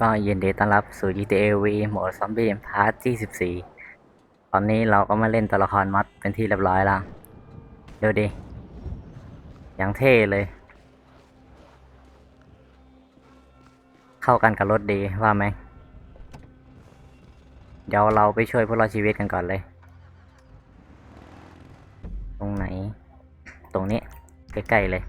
ก็ยินดีต้อนรับสู่ GTA V โหมดซอมบี้พาร์ทที่14 ตอนนี้เราก็มาเล่นตัวละครมอดเป็นที่เรียบร้อยแล้วดูดิ อย่างเท่เลย เข้ากันกับรถดีว่าไหม เดี๋ยวเราไปช่วยพวกเราชีวิตกันก่อนเลย ตรงไหน ตรงนี้ ใกล้ ๆ เลย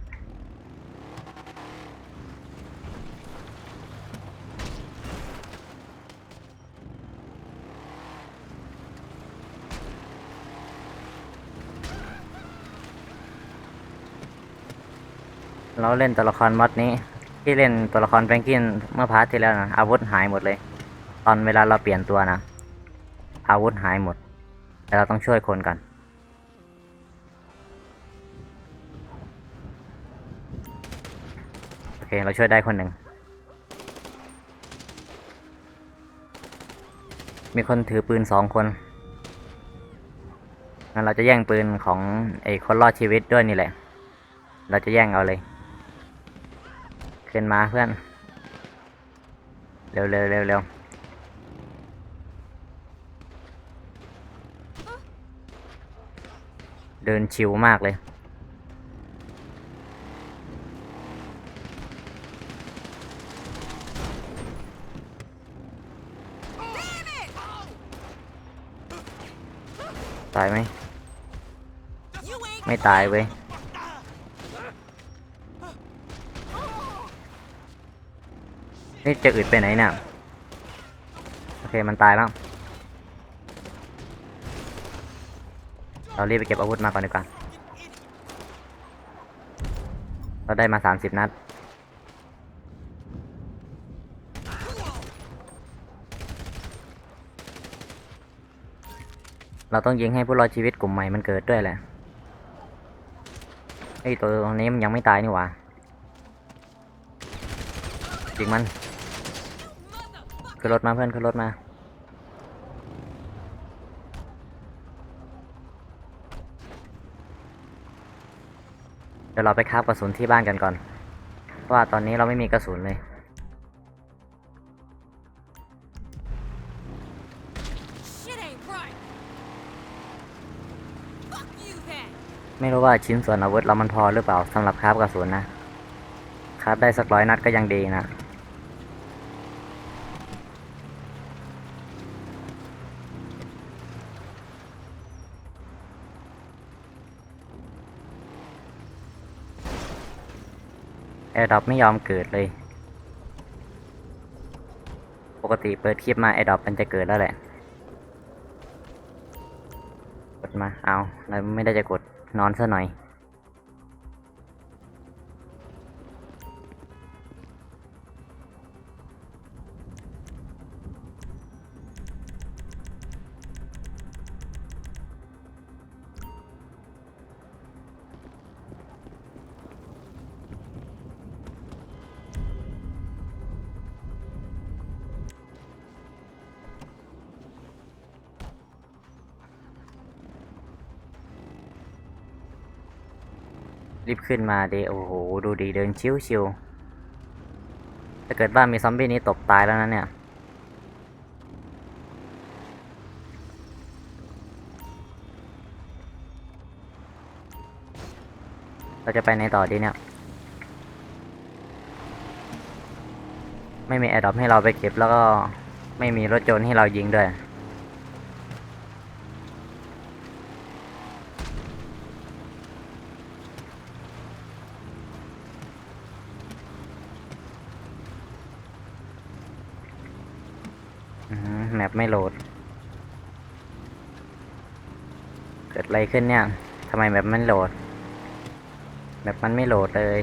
เราเล่นตัวละครมอดนี้ ที่เล่นตัวละครแฟรงกินเมื่อพาร์ทที่แล้วนะอาวุธหายหมดเลย ตอนเวลาเราเปลี่ยนตัวนะ อาวุธหายหมด แต่เราต้องช่วยคนกันโอเคเราช่วยได้คนหนึ่งมีคนถือปืนสองคนงั้นเราจะแย่งปืนของไอ้คนรอดชีวิตด้วยนี่แหละ เราจะแย่งเอาเลย ขึ้นมาเพื่อน เร็วเร็วเร็วเร็วเดินชิวมากเลยตายไหม ไม่ตายเว้ย นี่จะอึดไปไหนเนี่ย โอเคมันตายแล้ว เรารีบไปเก็บอาวุธมาก่อนดีกว่า เราได้มาสามสิบนัด เราต้องยิงให้ผู้รอดชีวิตกลุ่มใหม่มันเกิดด้วยแหละไอ้ตัวตรงนี้มันยังไม่ตายนี่หว่ายิงมัน ขึ้นรถมาเพื่อนขึ้นรถมา เดี๋ยวเราไปคาบกระสุนที่บ้านกันก่อน เพราะว่าตอนนี้เราไม่มีกระสุนเลย Shit ain't right. Fuck you then. ไม่รู้ว่าชิ้นส่วนอาวุธเรามันพอหรือเปล่าสำหรับคราบกระสุนนะคราบได้สักร้อยนัดก็ยังดีนะ อดอปไม่ยอมเกิดเลย ปกติเปิดคลิปมาแอดอปมันจะเกิดแล้วแหละ กดมา เอาแล้วไม่ได้จะกดนอนซะหน่อย รีบขึ้นมาเดโอ้โห ดูดีเดินชิวชิวถ้าเกิดว่ามีซอมบี้นี้ตกตายแล้วนะเนี่ย เราจะไปในต่อดีเนี่ย ไม่มีแอร์ดรอปให้เราไปเก็บแล้วก็ไม่มีรถยนให้เรายิงด้วย แมปไม่โหลด เกิดอะไรขึ้นเนี่ยทำไมแมปมันโหลด แมปมันไม่โหลดเลย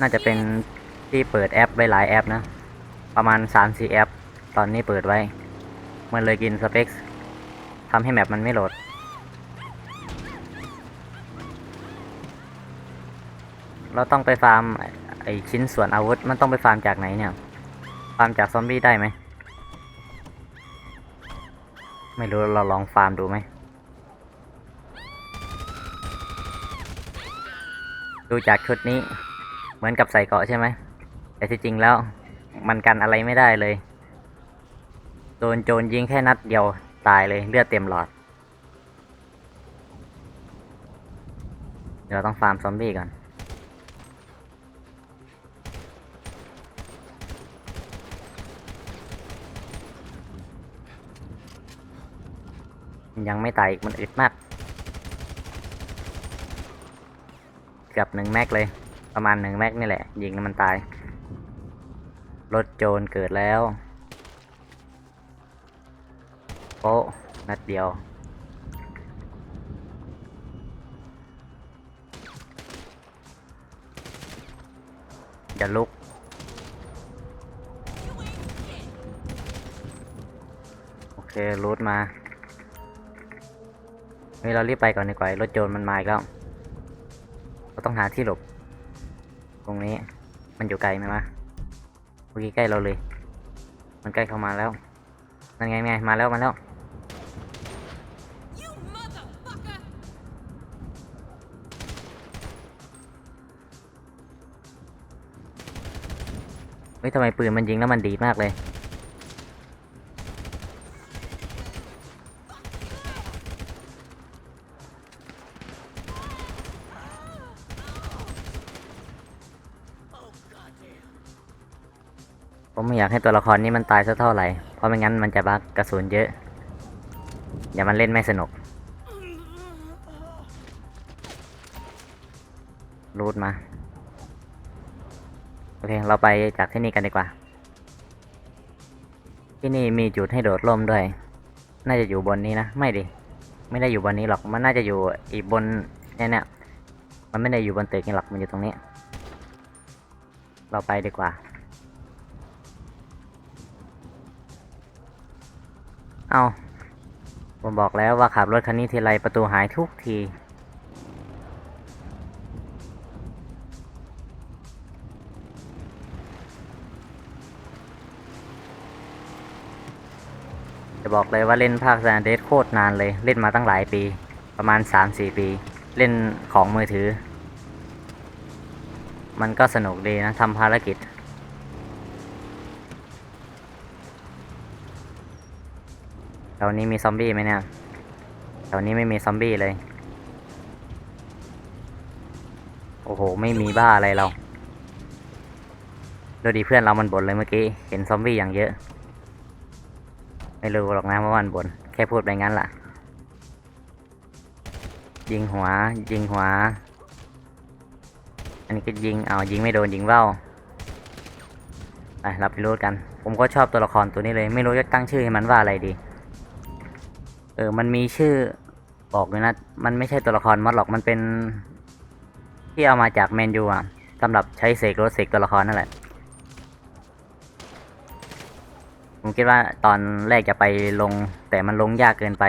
น่าจะเป็นที่เปิดแอปไว้หลายแอปนะ ประมาณ 3-4 แอป ตอนนี้เปิดไว้ มันเลยกินสเปคทำให้แมปมันไม่โหลด เราต้องไปฟาร์มไอชิ้นส่วนอาวุธมันต้องไปฟาร์มจากไหนเนี่ย ฟาร์มจากซอมบี้ได้ไหม ไม่รู้เราลองฟาร์มดูไหม ดูจากชุดนี้ เหมือนกับใส่เกราะใช่ไหม แต่ที่จริงแล้วมันกันอะไรไม่ได้เลย โดนโจรยิงแค่นัดเดียวตายเลยเลือดเต็มหลอด เดี๋ยวเราต้องฟาร์มซอมบี้ก่อน ยังไม่ตายอีกมันอึดมาก เกือบหนึ่งแม็กเลย ประมาณหนึ่งแม็กนี่แหละ ยิงแล้วมันตาย รถโจรเกิดแล้วโป๊นัดเดียวอย่าลุกโอเครูทมา เฮ้ยเรารีบไปก่อนดีกว่ารถโจรมันมาอีกแล้ว เราต้องหาที่หลบ ตรงนี้ มันอยู่ไกลไหมวะเมื่อกี้ใกล้เราเลย มันใกล้เข้ามาแล้ว นั่นไงไงมาแล้วมาแล้ว เฮ้ยทำไมปืนมันยิงแล้วมันดีมากเลย ผมไม่อยากให้ตัวละครนี้มันตายสักเท่าไหร่ เพราะไม่งั้นมันจะบักกระสุนเยอะอย่ามันเล่นไม่สนุก รูดมา โอเค เราไปจากที่นี่กันดีกว่า ที่นี่มีจุดให้โดดร่มด้วย น่าจะอยู่บนนี้นะ ไม่ดิ ไม่ได้อยู่บนนี้หรอก มันน่าจะอยู่อีกบนเนี่ยเนี่ยมันไม่ได้อยู่บนตึกนี่หรอก มันอยู่ตรงนี้ เราไปดีกว่า เอาผมบอกแล้วว่าขับรถคันนี้ทีไรประตูหายทุกทีจะบอกเลยว่าเล่นภาค San Andreas โคตรนานเลย เล่นมาตั้งหลายปี ประมาณ 3-4 ปี เล่นของมือถือ มันก็สนุกดีนะทำภารกิจ วนี้มีซอมบี้ไหมเนี่ยแถวนี้ไม่มีซอมบี้เลย โอ้โห ไม่มีบ้าอะไรเราดูดีเพื่อนเรามันบ่นเลยเมื่อกี้ เห็นซอมบี้อย่างเยอะ ไม่รู้หรอกนะว่ามันบ่นแค่พูดไปงั้นล่ะ ยิงหัว ยิงหัว อันนี้ก็ยิง เอายิงไม่โดนยิงเบ้าไปรับไปรูดกัน ผมก็ชอบตัวละครตัวนี้เลย ไม่รู้จะตั้งชื่อให้มันว่าอะไรดี เออ มันมีชื่อบอกเลยนะ มันไม่ใช่ตัวละครมอดหรอก มันเป็น ที่เอามาจากแมนยูอะสำหรับใช้เสกรถเสกตัวละครนั่นแหละ ผมคิดว่าตอนแรกจะไปลง แต่มันลงยากเกินไป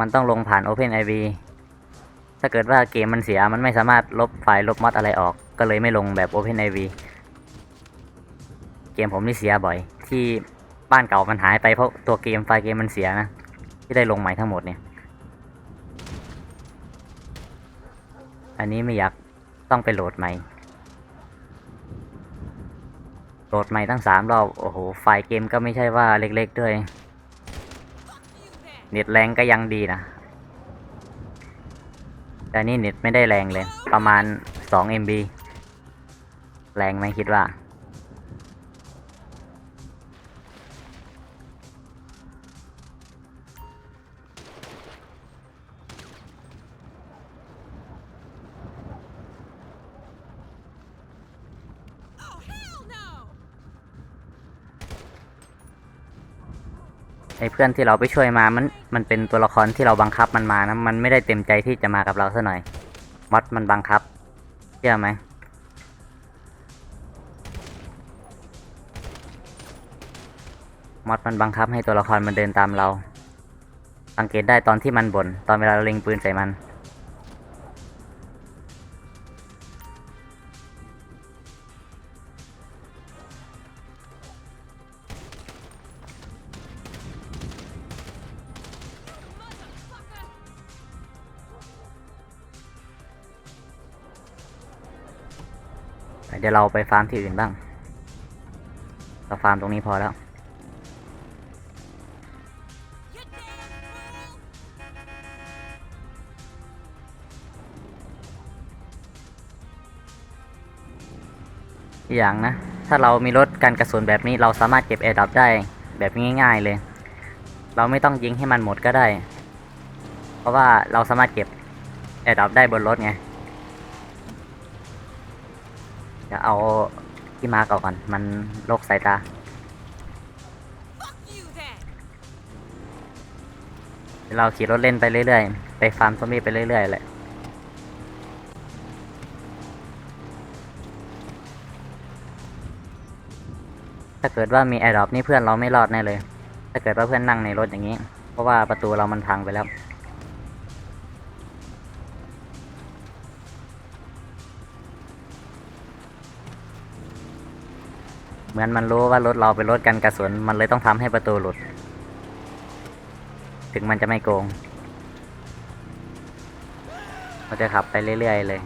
มันต้องลงผ่าน OpenIV ถ้าเกิดว่าเกมมันเสียมันไม่สามารถลบไฟล์ลบมอดอะไรออก ก็เลยไม่ลงแบบ OpenIV เกมผมนี่เสียบ่อยที่ บ้านเก่ามันหายไปเพราะตัวเกมไฟล์เกมมันเสียนะ ที่ได้ลงใหม่ทั้งหมดเนี่ย อันนี้ไม่อยากต้องไปโหลดใหม่ โหลดใหม่ตั้งสามรอบ โอ้โห ไฟล์เกมก็ไม่ใช่ว่าเล็กๆด้วย เน็ตแรงก็ยังดีนะแต่นี่เน็ตไม่ได้แรงเลย ประมาณ 2 MB แรงไหมคิดว่า ไอ้เพื่อนที่เราไปช่วยมามันมันเป็นตัวละครที่เราบังคับมันมานะมันไม่ได้เต็มใจที่จะมากับเราซะหน่อยมอดมันบังคับเชื่อไหมมอดมันบังคับให้ตัวละครมันเดินตามเรา สังเกตได้ตอนที่มันบน่นตอนเวลาเราเล็งปืนใส่มัน เดี๋ยวเราไปฟาร์มที่อื่นบ้าง เราฟาร์มตรงนี้พอแล้ว อย่างนะ ถ้าเรามีรถกันกระสุนแบบนี้เราสามารถเก็บแอร์ดรอปได้แบบง่ายๆเลย เราไม่ต้องยิงให้มันหมดก็ได้ เพราะว่าเราสามารถเก็บแอร์ดรอปได้บนรถไง เดี๋ยวเอาที่มาร์กออกก่อน มันโลกสายตาเดี๋ยวเราขี่รถเล่นไปเรื่อยๆ ไปฟาร์มซอมบี้ไปเรื่อยๆแหละถ้าเกิดว่ามีแอร์ดรอปนี่เพื่อนเราไม่รอดแน่เลย ถ้าเกิดว่าเพื่อนนั่งในรถอย่างนี้ เพราะว่าประตูเรามันพังไปแล้ว มือนมันรู้ว่ารถเราเป็นรถกันกระสุน มันเลยต้องทำให้ประตูหลุด ถึงมันจะไม่โกงเราจะขับไปเรื่อยๆเลย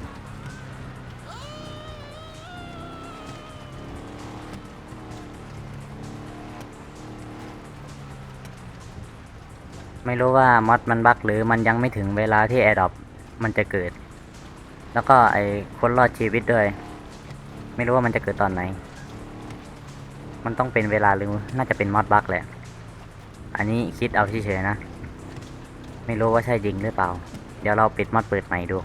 ไม่รู้ว่ามอดมันบักหรือมันยังไม่ถึงเวลาที่แอร์ดรอปมันจะเกิด แล้วก็ไอ้คนรอดชีวิตด้วย ไม่รู้ว่ามันจะเกิดตอนไหน มันต้องเป็นเวลาหรือน่าจะเป็นมอดบักแหละ อันนี้คิดเอาเฉยๆนะ ไม่รู้ว่าใช่จริงหรือเปล่า เดี๋ยวเราปิดมอดเปิดใหม่ดู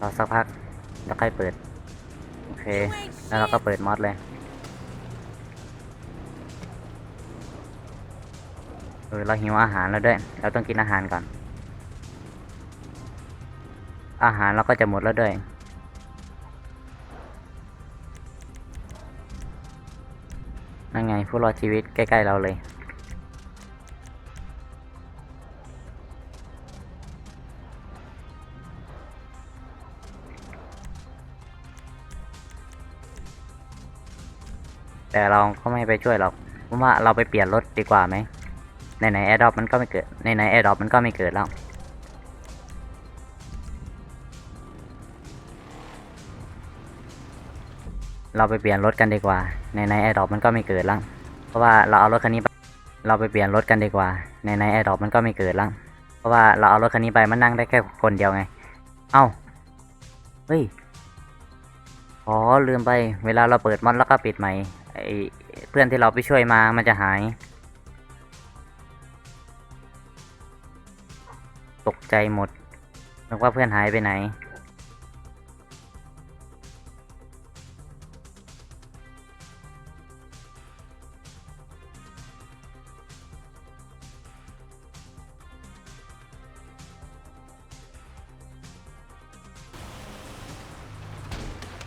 รอสักพักแล้วค่อยเปิด โอเค แล้วเราก็เปิดมอดเลย อเราหิวอาหารแล้วด้วย เราต้องกินอาหารก่อน อาหารเราก็จะหมดแล้วด้วย นั่นไงผู้รอดชีวิตใกล้ๆเราเลย แต่เราก็ไม่ไปช่วยหรอกผมว่าเราไปเปลี่ยนรถดีกว่าไหม ในไหนแอร์ดรอปมันก็ไม่เกิดในไหนแอร์ดรอปมันก็ไม่เกิดแล้วเราไปเปลี่ยนรถกันดีกว่า ในในแอร์ดรอปมันก็ไม่เกิดแล้วเพราะว่าเราเอารถคันนี้ไปเราไปเปลี่ยนรถกันดีกว่า ในในแอร์ดรอปมันก็ไม่เกิดแล้วเพราะว่าเราเอารถคันนี้ไปมันนั่งได้แค่คนเดียวไง เอ้า เฮ้ย อ๋อลืมไป เวลาเราเปิดมอดแล้วก็ปิดใหม่ไอเพื่อนที่เราไปช่วยมา มันจะหาย ตกใจหมดนึกว่าเพื่อนหายไปไหน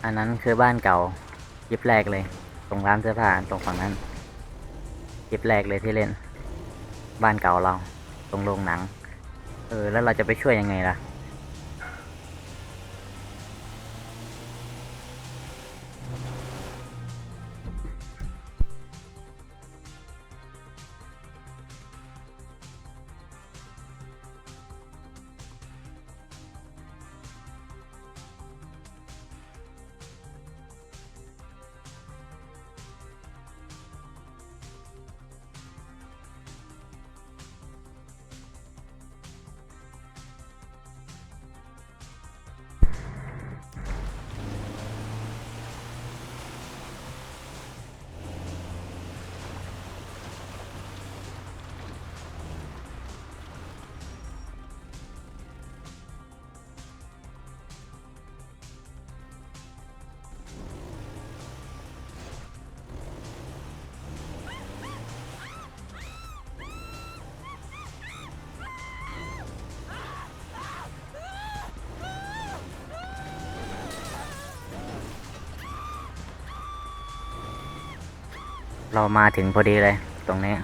อันนั้นคือบ้านเก่าคลิปแรกเลย ตรงร้านเสื้อผ้าตรงฝั่งนั้นคลิปแรกเลยที่เล่น บ้านเก่าเรา ตรงโรงหนัง เออ แล้วเราจะไปช่วยยังไงล่ะ เรามาถึงพอดีเลยตรงนี้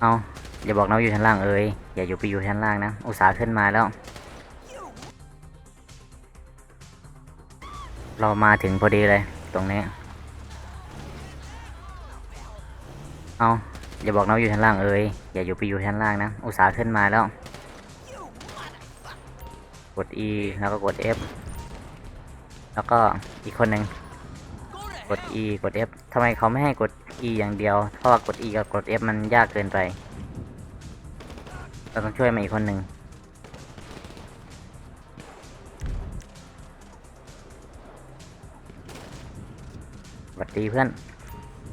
เอาอย่าบอกน้องอยู่ชั้นล่างเอ้ยอย่าอยู่ไปอยู่ชั้นล่างนะอุตส่าห์ขึ้นมาแล้ว เรามาถึงพอดีเลยตรงนี้ เอาอย่าบอกน้องอยู่ชั้นล่างเอ้ยอย่าอยู่ไปอยู่ชั้นล่างนะอุตส่าห์ขึ้นมาแล้ว กด E แล้วก็กด F แล้วก็อีกคนหนึ่ง กด E กด F ทำไมเขาไม่ให้กด E อย่างเดียว เพราะว่ากด E กับกด F มันยากเกินไป เราต้องช่วยมาอีกคนหนึ่งสวัสดีเพื่อน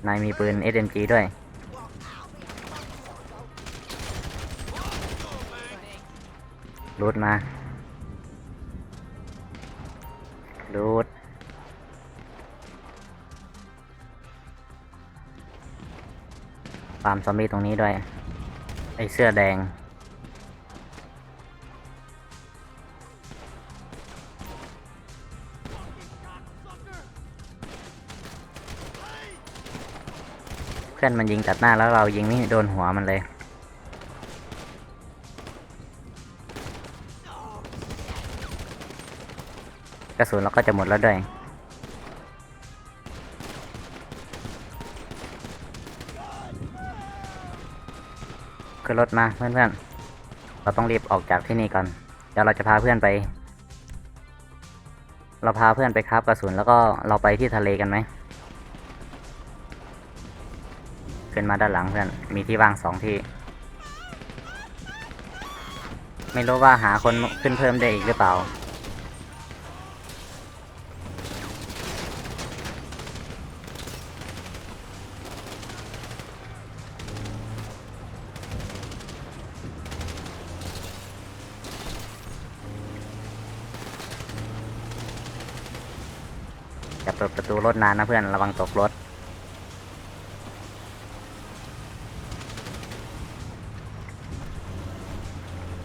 นายมีปืน SMG ด้วย รูดมารูด ฟาร์มซอมบี้ตรงนี้ด้วย ไอเสื้อแดง เพื่อนมันยิงตัดหน้าแล้วเรายิงไม่โดนหัวมันเลยกระสุนเราก็จะหมดแล้วด้วย นรถมาเพื่อนๆ เราต้องรีบออกจากที่นี่ก่อน เดี๋ยวเราจะพาเพื่อนไป เราพาเพื่อนไปคราบกระสุนแล้วก็เราไปที่ทะเลกันไหม ขึ้นมาด้านหลังเพื่อน มีที่ว่างสองที่ ไม่รู้ว่าหาคนขึ้นเพิ่มได้อีกหรือเปล่า ประตูรถนานนะเพื่อนระวังตกรถ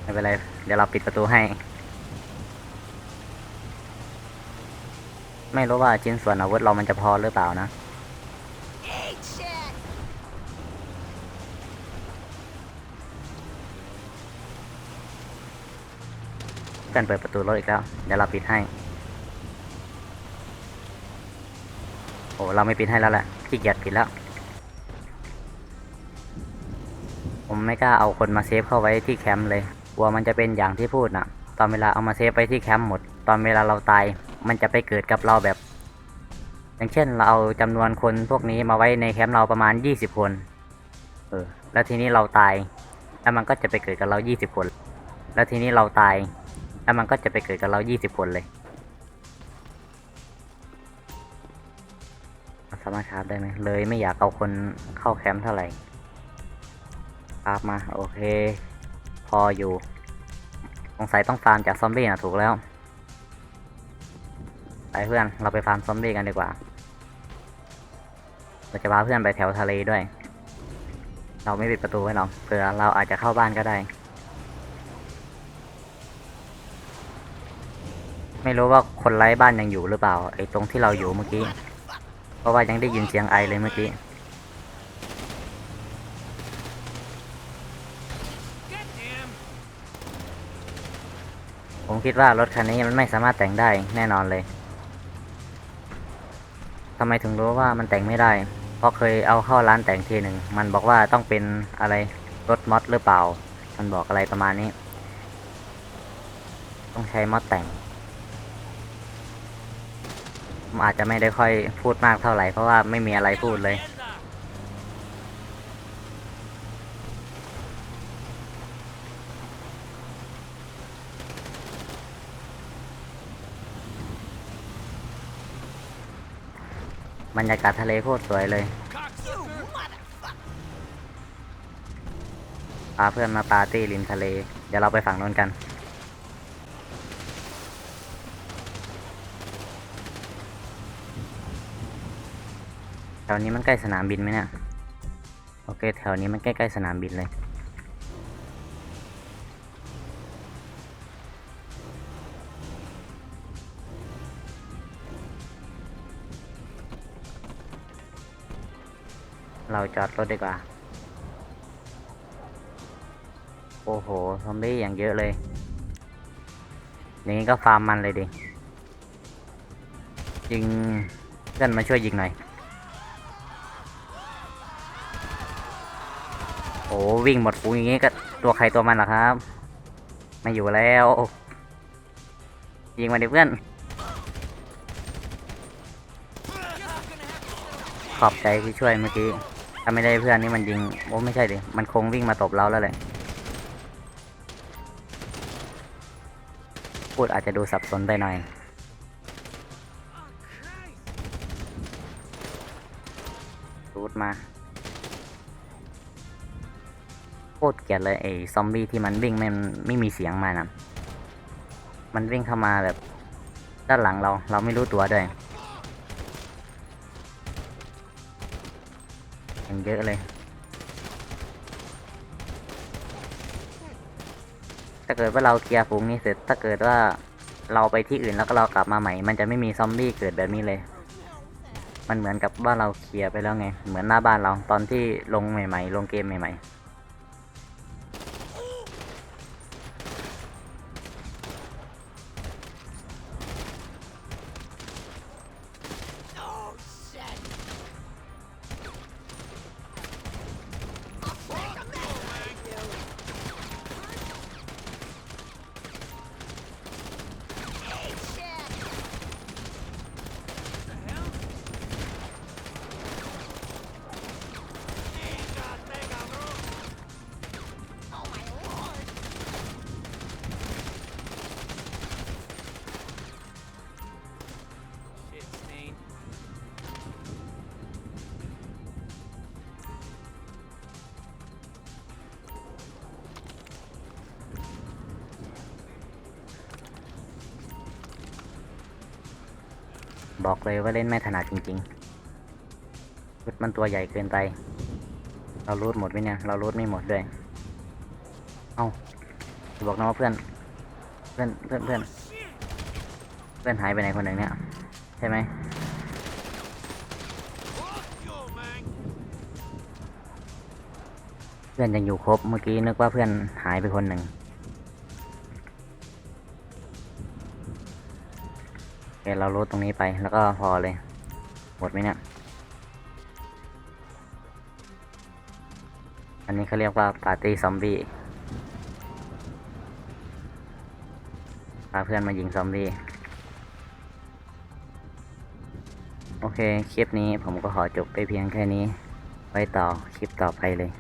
ไม่เป็นไร เดี๋ยวเราปิดประตูให้ ไม่รู้ว่าชิ้นส่วนอาวุธเรามันจะพอหรือเปล่านะ Eat shit! เพื่อนเปิดประตูรถอีกแล้ว เดี๋ยวเราปิดให้ อ้เราไม่ปิดให้แล้วแหละขี้เกียจปิดแล้ว ผมไม่กล้าเอาคนมาเซฟเข้าไว้ที่แคมป์เลยกลัวมันจะเป็นอย่างที่พูดนะตอนเวลาเอามาเซฟไปที่แคมป์หมด ตอนเวลาเราตาย มันจะไปเกิดกับเราแบบ อย่างเช่นเราเอาจำนวนคนพวกนี้มาไว้ในแคมป์เราประมาณ 20 คน เออ แล้วทีนี้เราตาย แล้วมันก็จะไปเกิดกับเรา 20 คน แล้วทีนี้เราตาย แล้วมันก็จะไปเกิดกับเรา 20 คนเลย สามารถคราฟได้ไหมเลยไม่อยากเอาคนเข้าแคมป์เท่าไหร่คราฟมา โอเค พออยู่ สงสัยต้องฟาร์มจากซอมบี้นะถูกแล้ว ไปเพื่อนเราไปฟาร์มซอมบี้กันดีกว่า เราจะพาเพื่อนไปแถวทะเลด้วย เราไม่ปิดประตูไว้หรอกเผื่อเราอาจจะเข้าบ้านก็ได้ ไม่รู้ว่าคนไร้บ้านยังอยู่หรือเปล่าไอ้ตรงที่เราอยู่เมื่อกี้ เพราะว่ายังได้ยินเสียงไอเลยเมื่อกี้ผมคิดว่ารถคันนี้มันไม่สามารถแต่งได้แน่นอนเลยทำไมถึงรู้ว่ามันแต่งไม่ได้ เพราะเคยเอาเข้าร้านแต่งทีหนึ่ง มันบอกว่าต้องเป็นอะไรรถมอดหรือเปล่า มันบอกอะไรประมาณนี้ ต้องใช้มอดแต่ง อาจจะไม่ได้ค่อยพูดมากเท่าไหร่เพราะว่าไม่มีอะไรพูดเลย บรรยากาศทะเลโคตรสวยเลยพาเพื่อนมาปาร์ตี้ริมทะเล เดี๋ยวเราไปฝั่งนู้นกัน วนี้มันใกล้สนามบินไหมเนี่ย โอเค แถวนี้มันใกล้ๆสนามบินเลย เราจอดรถดีกว่า โอ้โห ซอมบี้อย่างเยอะเลย อย่างนี้ก็ฟาร์มมันเลยดิยิงเพื่อนมาช่วยยิงหน่อย โอ้วิ่งหมดฟูอย่างงี้ก็ตัวใครตัวมันหรอครับ ไม่อยู่แล้ว ยิงมาดิเพื่อน ขอบใจที่ช่วยเมื่อกี้ ถ้าไม่ได้เพื่อนนี่มันยิง โอ้ไม่ใช่ดิ มันคงวิ่งมาตบเราแล้วแหละ พูดอาจจะดูสับสนไปหน่อย ลียดเลยไอ้ซอมบี้ที่มันวิ่งไม่ไม่มีเสียงมานะมันวิ่งเข้ามาแบบด้านหลังเราเราไม่รู้ตัวด้วยยังเยอะเลย ถ้าเกิดว่าเราเคลียร์ฝูงนี้เสร็จ ถ้าเกิดว่าเราไปที่อื่นแล้วก็เรากลับมาใหม่ มันจะไม่มีซอมบี้เกิดแบบนี้เลย มันเหมือนกับว่าเราเคลียร์ไปแล้วไง เหมือนหน้าบ้านเราตอนที่ลงใหม่ ๆ ลงเกมใหม่ ๆ บอกเลยว่าเล่นไม่ถนัดจริงๆรุดมันตัวใหญ่เกินไป เรารูดหมดไหมเนี่ย เรารูดไม่หมดด้วย เอาอย่าบอกนะว่าเพื่อน เพื่อน เพื่อนเพื่อน เพื่อนหายไปไหนคนหนึ่งเนี่ย ใช่ไหมเพื่อนยังอยู่ครบ เมื่อกี้นึกว่าเพื่อนหายไปคนหนึ่ง เคเรารูดตรงนี้ไปแล้วก็พอเลย หมดไหมเนี่ย อันนี้เขาเรียกว่าปาร์ตี้ซอมบี้พาเพื่อนมายิงซอมบี้ โอเค คลิปนี้ผมก็ขอจบไปเพียงแค่นี้ ไว้ต่อคลิปต่อไปเลย